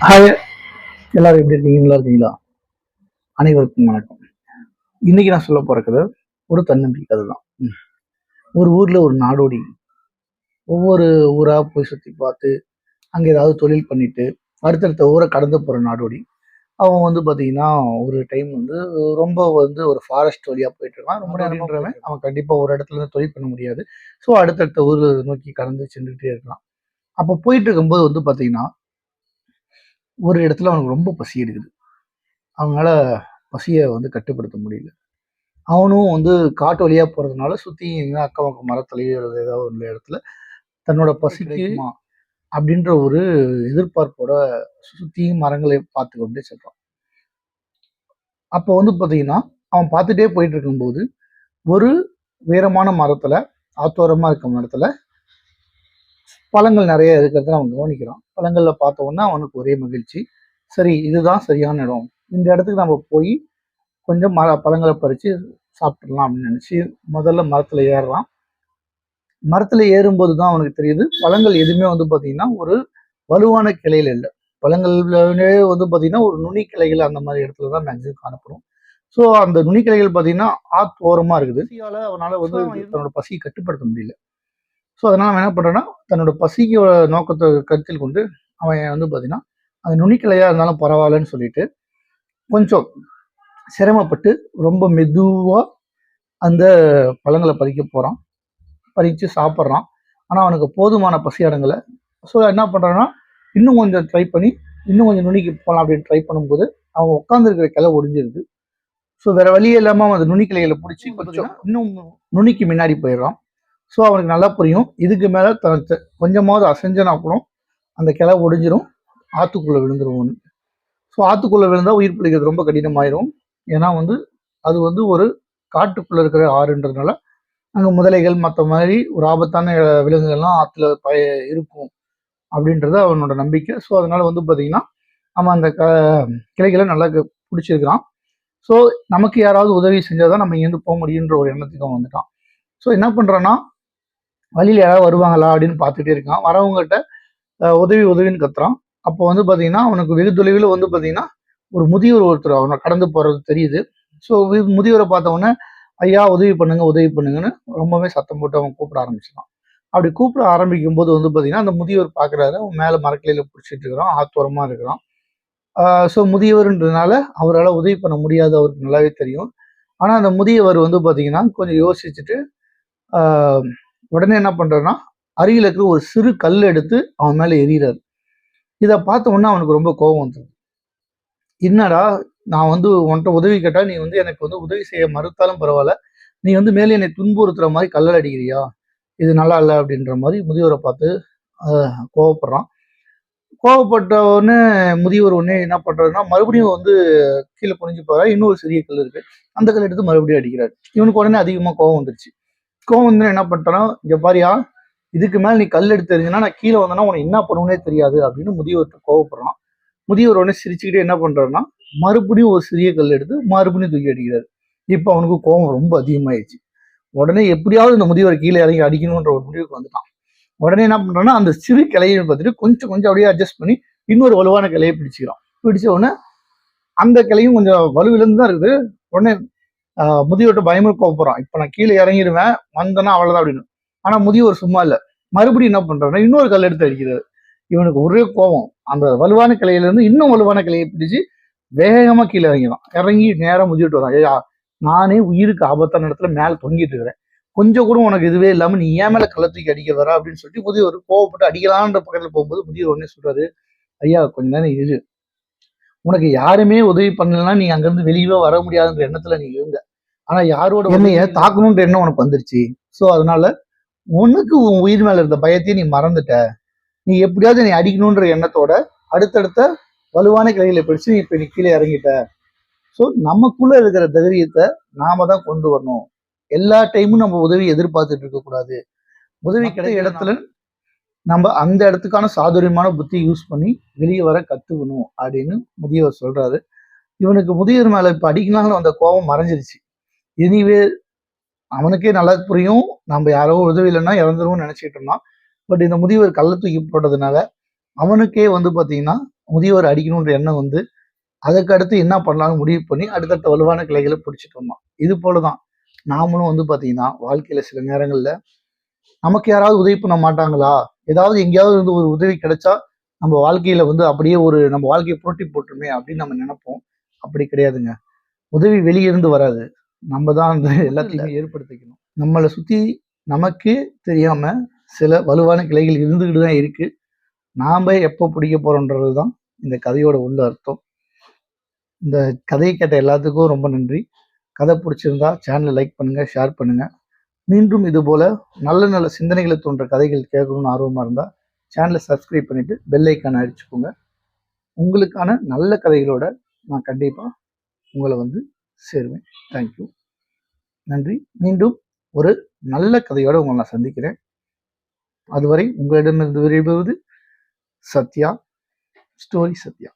Hi எல்லாரும் எப்படி இருக்கீங்க? நல்லா இருக்கீங்களா? அனைவருக்கும் வணக்கம். இன்னைக்கு நான் சொல்ல போற கதை ஒரு தன்னம்பிக்கை கதை தான். ஒரு ஊர்ல ஒரு நாடோடி ஒவ்வொரு ஊரா போய் சுத்தி பார்த்து அங்க ஏதாவது தொழில் பண்ணிட்டு அடுத்தடுத்த ஊரை கடந்து போற நாடோடி. அவன் வந்து பாத்தீங்கன்னா ஒரு டைம் வந்து ரொம்ப வந்து ஒரு ஃபாரஸ்ட் வழியா போயிட்டு இருக்கான். ரொம்ப நேரம்ன்றவன் அவன் கண்டிப்பா ஒரு இடத்துல இருந்து தொழில் பண்ண முடியாது. ஸோ அடுத்தடுத்த ஊர் நோக்கி கடந்து சென்றுட்டே இருக்கலாம். அப்போ போயிட்டு இருக்கும்போது வந்து பாத்தீங்கன்னா ஒரு இடத்துல அவனுக்கு ரொம்ப பசி எடுக்குது. அவனால பசியை வந்து கட்டுப்படுத்த முடியல. அவனும் வந்து காட்டு வழியா போறதுனால சுத்தி எங்க அக்கம் பக்கம் மரத்துலயோ ஏதாவது ஒரு இடத்துல தன்னோட பசிக்கு அப்படின்ற ஒரு எதிர்பார்ப்போட சுத்தியும் மரங்களை பார்த்து கொண்டே செல்றான். அப்போ வந்து பாத்தீங்கன்னா அவன் பார்த்துட்டே போயிட்டு இருக்கும்போது ஒரு உயரமான மரத்துல ஆத்தோரமா இருக்க மரத்துல பழங்கள் நிறைய இருக்கிறத அவன் கவனிக்கிறான் பழங்கள்ல பார்த்த உடனே அவனுக்கு ஒரே மகிழ்ச்சி. சரி இதுதான் சரியான இடம். இந்த இடத்துக்கு நம்ம போய் கொஞ்சம் மர பழங்களை பறித்து சாப்பிட்றலாம் அப்படின்னு நினச்சி முதல்ல மரத்தில் ஏறுறான் மரத்தில் ஏறும்போது தான் அவனுக்கு தெரியுது பழங்கள் எதுவுமே வந்து பார்த்தீங்கன்னா ஒரு வலுவான கிளையில இல்லை. பழங்கள்லே வந்து பார்த்தீங்கன்னா ஒரு நுனி கிளைகள் அந்த மாதிரி இடத்துல தான் மேக்ஸிமம் காணப்படும். ஸோ அந்த நுனி கிளைகள் பார்த்தீங்கன்னா ஆத் ஓரமாக இருக்குது. அவனால வந்து தன்னோட பசியை கட்டுப்படுத்த முடியல. ஸோ அதனால அவன் என்ன பண்ணுறான்னா தன்னோட பசிக்கு நோக்கத்தை கருத்தில் கொண்டு அவன் வந்து பார்த்தீங்கன்னா அந்த நுனிக்கிளையா இருந்தாலும் பரவாயில்லன்னு சொல்லிட்டு கொஞ்சம் சிரமப்பட்டு ரொம்ப மெதுவா அந்த பழங்களை பறிக்க போறான். பறித்து சாப்பிட்றான். ஆனால் அவனுக்கு போதுமான பசி அடங்கலை. ஸோ என்ன பண்ணுறான்னா இன்னும் கொஞ்சம் ட்ரை பண்ணி இன்னும் கொஞ்சம் நுனிக்கு போகலாம் அப்படின்னு ட்ரை பண்ணும்போது அவன் உட்காந்துருக்கிற கிளை ஒடிஞ்சிருது. ஸோ வேற வழி இல்லாமல் அவன் அந்த நுனிக்கிளைகளை பிடிச்சி கொஞ்சம். இன்னும் நுனிக்கு முன்னாடி போயிடுறான். ஸோ அவனுக்கு நல்லா புரியும். இதுக்கு மேலே தனக்கு கொஞ்சமாவது அசைஞ்சனா கூட அந்த கிளை ஒடிஞ்சிரும். ஆற்றுக்குள்ளே விழுந்துரும் ஸோ ஆற்றுக்குள்ளே விழுந்தால் உயிர் பிடிக்கிறது ரொம்ப கடினமாயிரும். ஏன்னா வந்து அது வந்து ஒரு காட்டுக்குள்ளே இருக்கிற ஆறுன்றதுனால அங்கே முதலைகள் மற்ற மாதிரி ஒரு ஆபத்தான விலங்குகள்லாம் ஆற்றுல பய இருக்கும் அப்படின்றது அவனோட நம்பிக்கை. ஸோ அதனால வந்து பார்த்தீங்கன்னா நம்ம அந்த க கிளைகளை நல்லா க- பிடிச்சிருக்கிறான். ஸோ நமக்கு யாராவது உதவி செஞ்சால் தான் நம்ம இங்கேருந்து போக முடியுன்ற ஒரு எண்ணத்துக்கு அவன் வந்துட்டான். ஸோ என்ன பண்ணுறான்னா வழியில் யாராவது வருவாங்களா அப்படின்னு பார்த்துட்டே இருக்கான். வரவங்ககிட்ட உதவி உதவின்னு கத்துறான். அப்போ வந்து பார்த்தீங்கன்னா அவனுக்கு வெகு தொலைவில் வந்து பார்த்தீங்கன்னா ஒரு முதியோர் ஒருத்தர் அவனை கடந்து போகிறது தெரியுது. ஸோ முதியோரை பார்த்தவொன்னே ஐயா உதவி பண்ணுங்க உதவி பண்ணுங்கன்னு ரொம்பவே சத்தம் போட்டு அவன் கூப்பிட ஆரம்பிச்சிடான் அப்படி கூப்பிட ஆரம்பிக்கும் போது வந்து பார்த்தீங்கன்னா அந்த முதியோர் பார்க்குறாரு அவன் மேலே மரக்கிளையில் பிடிச்சிட்டு இருக்கிறான். ஆத்தோரமாக இருக்கிறான். ஸோ முதியவர்ன்றதுனால அவரால் உதவி பண்ண முடியாது. அவருக்கு நல்லாவே தெரியும். ஆனால் அந்த முதியவர் வந்து பார்த்தீங்கன்னா கொஞ்சம் யோசிச்சுட்டு உடனே என்ன பண்றாருன்னா அருகில் இருக்கிற ஒரு சிறு கல் எடுத்து அவன் மேலே எறிகிறாரு இதை பார்த்த உடனே அவனுக்கு ரொம்ப கோபம் வந்தது என்னடா நான் வந்து உன்கிட்ட உதவி கேட்டா நீ வந்து எனக்கு வந்து உதவி செய்ய மறுத்தாலும் பரவாயில்ல. நீ வந்து மேலே என்னை துன்புறுத்துற மாதிரி கல்லல் அடிக்கிறியா? இது நல்லா இல்லை அப்படின்ற மாதிரி முதியோரை பார்த்து கோவப்படுறான். கோவப்பட்ட உடனே முதியவர் உடனே என்ன பண்ணுறாருன்னா மறுபடியும் வந்து கீழே குனிஞ்சு போறா இன்னொரு சிறிய கல் இருக்கு. அந்த கல் எடுத்து மறுபடியும் அடிக்கிறாரு. இவனுக்கு உடனே அதிகமாக கோவம் வந்துருச்சு. கோவம் வந்து என்ன பண்ணிட்டான் இங்க பாரியா இதுக்கு மேல நீ கல் எடுத்து எறிஞ்சினா நான் கீழே வந்தேன்னா உனக்கு என்ன பண்ணுவேனே தெரியாது அப்படின்னு முதியவர்கிட்ட கோவப்படுறான். முதியவர் உடனே சிரிச்சுக்கிட்டே என்ன பண்றாருன்னா மறுபடியும் ஒரு சிறிய கல் எடுத்து மறுபடியும் தூக்கி அடிக்கிறாரு. இப்போ அவனுக்கு கோவம் ரொம்ப அதிகமாயிடுச்சு. உடனே எப்படியாவது இந்த முதியவர் கீழே இறங்கி அடிக்கணுன்ற ஒரு முடிவுக்கு வந்துட்டான். உடனே என்ன பண்றான்னா அந்த சிறு கிளையை பார்த்துட்டு கொஞ்சம் கொஞ்சம் அப்படியே அட்ஜஸ்ட் பண்ணி இன்னொரு வலுவான கிளையை பிடிச்சிக்கிறான். பிடிச்ச உடனே அந்த கிளையும் கொஞ்சம் வலுவிலிருந்து தான் இருக்குது. உடனே முதியோட்ட பயமுறு பயமா இப்போ நான் கீழே இறங்கிடுவேன் வந்தேன்னா அவ்வளவுதான் அப்படின்னு. ஆனா முதியோர் சும்மா இல்ல. மறுபடியும் என்ன பண்றான்னா இன்னொரு கல் எடுத்து அடிக்கிறது இவனுக்கு ஒரே கோபம். அந்த வலுவான கிளையில இருந்து இன்னும் வலுவான கிளையை பிடிச்சு வேகமா கீழே இறங்கிடும் இறங்கி நேரம் முதியோட்டு வரான் ஐயா நானே உயிருக்கு ஆபத்தான இடத்துல மேல தொங்கிட்டு இருக்கிறேன். கொஞ்சம் கூட உனக்கு இதுவே இல்லாம நீ ஏன் மேல கள்ள தூக்கி அடிக்க வர அப்படின்னு சொல்லிட்டு முதியோர் கோவப்பட்டு அடிக்கலான்ற பக்கத்துல போகும்போது முதியோர் உடனே சொல்றாரு ஐயா கொஞ்ச நேரம் இரு. உனக்கு யாருமே உதவி பண்ணலன்னா நீ அங்கிருந்து வெளியவே வர முடியாதுன்ற எண்ணத்துல நீ இருந்த. ஆனா யாரோட என்னைய தாக்கணுன்ற எண்ணம் உனக்கு வந்துருச்சு. சோ அதனால உனக்கு உன் உயிர் மேல இருந்த பயத்தையும் நீ மறந்துட்ட. நீ எப்படியாவது நீ அடிக்கணுன்ற எண்ணத்தோட அடுத்தடுத்த வலுவான கிளைகளை பிடிச்சு நீ இப்ப நீ கீழே இறங்கிட்ட. ஸோ நமக்குள்ள இருக்கிற தைரியத்தை நாம தான் கொண்டு வரணும். எல்லா டைமும் நம்ம உதவி எதிர்பார்த்துட்டு இருக்க கூடாது. உதவி கிடைத்த இடத்துல நம்ம அந்த இடத்துக்கான சாதுரியமான புத்தி யூஸ் பண்ணி வெளியே வர கத்துக்கணும் அப்படின்னு முதியவர் சொல்றாரு. இவனுக்கு முதியவர் மேல இப்ப அடிக்கலாம்னு வந்த கோபம் மறைஞ்சிருச்சு. எனிவே அவனுக்கே நல்லா புரியும். நம்ம யாரோ உதவி இல்லைன்னா இறந்துருவோம்னு நினைச்சிட்டு இருந்தான். பட் இந்த முதியவர் கள்ள தூக்கி போட்டதுனால அவனுக்கே வந்து பார்த்தீங்கன்னா முதியோர் அடிக்கணுன்ற எண்ணம் வந்து அதுக்கு அடுத்து என்ன பண்ணலாம்னு முடிவு பண்ணி அடுத்தடுத்த வலுவான கிளைகளை பிடிச்சிட்டு வந்தான். இது போலதான் நாமளும் வந்து பார்த்தீங்கன்னா வாழ்க்கையில சில நேரங்கள்ல நமக்கு யாராவது உதவி பண்ண மாட்டாங்களா? ஏதாவது எங்கேயாவது இருந்து ஒரு உதவி கிடைச்சா நம்ம வாழ்க்கையில வந்து அப்படியே ஒரு நம்ம வாழ்க்கையை புரட்டி போட்டுருமே அப்படின்னு நம்ம நினைப்போம். அப்படி கிடையாதுங்க. உதவி வெளியே இருந்து வராது. நம்ம தான் அந்த எல்லாத்தையுமே ஏற்படுத்திக்கணும். நம்மளை சுத்தி நமக்கு தெரியாம சில வலுவான கிளைகள் இருந்துகிட்டு தான் இருக்கு. நாம எப்போ பிடிக்க போறோன்றது தான் இந்த கதையோட உள்ள அர்த்தம். இந்த கதையை கேட்ட எல்லாத்துக்கும் ரொம்ப நன்றி. கதை பிடிச்சிருந்தா சேனலை லைக் பண்ணுங்க ஷேர் பண்ணுங்க. மீண்டும் இது போல நல்ல நல்ல சிந்தனைகளை தோன்ற கதைகள் கேட்கணும்னு ஆர்வமா இருந்தா சேனலை சப்ஸ்கிரைப் பண்ணிட்டு பெல் ஐக்கான் அடிச்சுக்கோங்க. உங்களுக்கான நல்ல கதைகளோட நான் கண்டிப்பா உங்களை வந்து சேருவேன். தேங்க்யூ நன்றி. மீண்டும் ஒரு நல்ல கதையோடு உங்களை நான் சந்திக்கிறேன். அதுவரை உங்களிடமிருந்து விரைவுவது சத்யா ஸ்டோரி சத்யா.